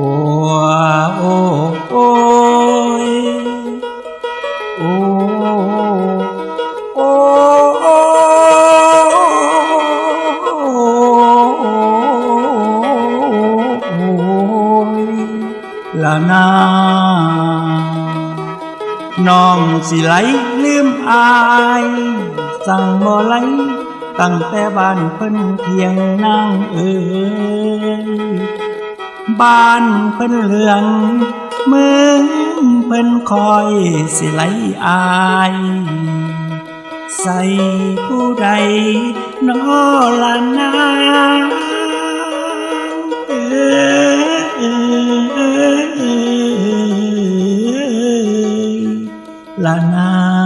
โอ้โอ้โอ้ยโอ้โอ้ละนาน้องสิไหลลืมอายสั่ง บ้านเพิ่นเพียงเหลืองเมืองเพิ่นคอยสิไหลอาย ใส่ผู้ใดนอละนาเอ้ยเอ้ยเอ้ยเอ้ยละนา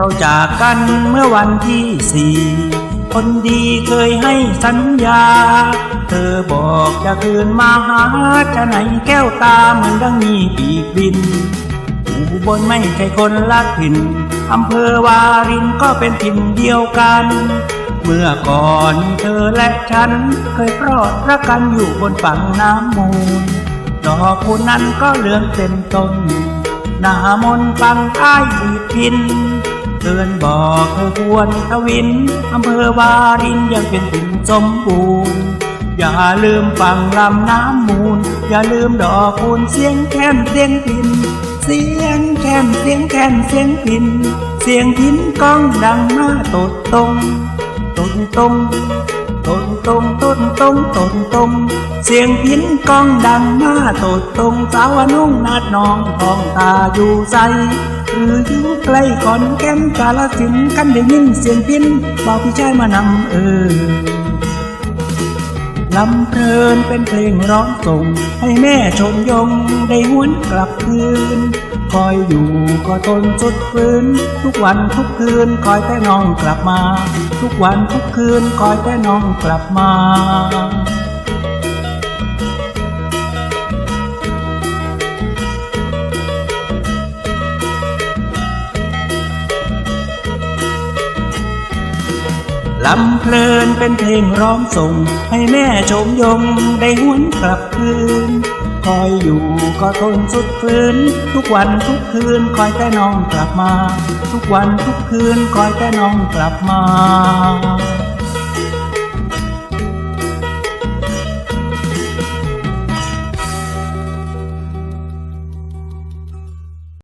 เราจากกันเมื่อวันที่สี่คนดีเคยให้สัญญา เธอบอกจะคืนมาหา จะไหนแก้วตาเหมือนดังมีปีกบินอุบลไม่ใช่คนละถิ่นอำเภอวารินก็เป็นถิ่นเดียวกัน เมื่อก่อนเธอและฉัน เคยพรอดรักกันอยู่บนฝั่งน้ำมูล ดอกคุณนั้นก็เหลืองเต็มต้นหน้ามนฟังอ้ายดีดพิน เตือนบอกเธอควรทวินอำเภอวารินยังเป็นถิ่นสมบูรณ์อย่าลืมฟังลำน้ำมูล อย่าลืมดอกคูณเสียงแค้นเสียงพิน เสียงแค้นเสียงแค้นเสียงพิน เสียงพินก้องดังมาตดตรงตดตรงตดตรงตดตรงตดตรงเสียงพินก้องดังมาตดตรงสาวนุ่งนาดน้องทองตาอยู่ใส หรืออยู่ใกล้ขอนแก่นกาลสินกันได้ยินเสียงพินบอกพี่ชายมานำเออลำเพลินเป็นเพลงร้องส่ง ให้แม่ชมยงได้หวนกลับคืน คอยอยู่ก็ทนสุดฝืนทุกวันทุกคืนคอยแต่น้องกลับมา ทุกวันทุกคืนคอยแต่น้องกลับมา ลำเพลินเป็นเพลงร้องส่ง ให้แม่ชมยงได้หวนกลับคืน คอยอยู่ก็ทนสุดฟืนทุกวันทุกคืนคอยแต่น้องกลับมา ทุกวันทุกคืนคอยแต่น้องกลับมา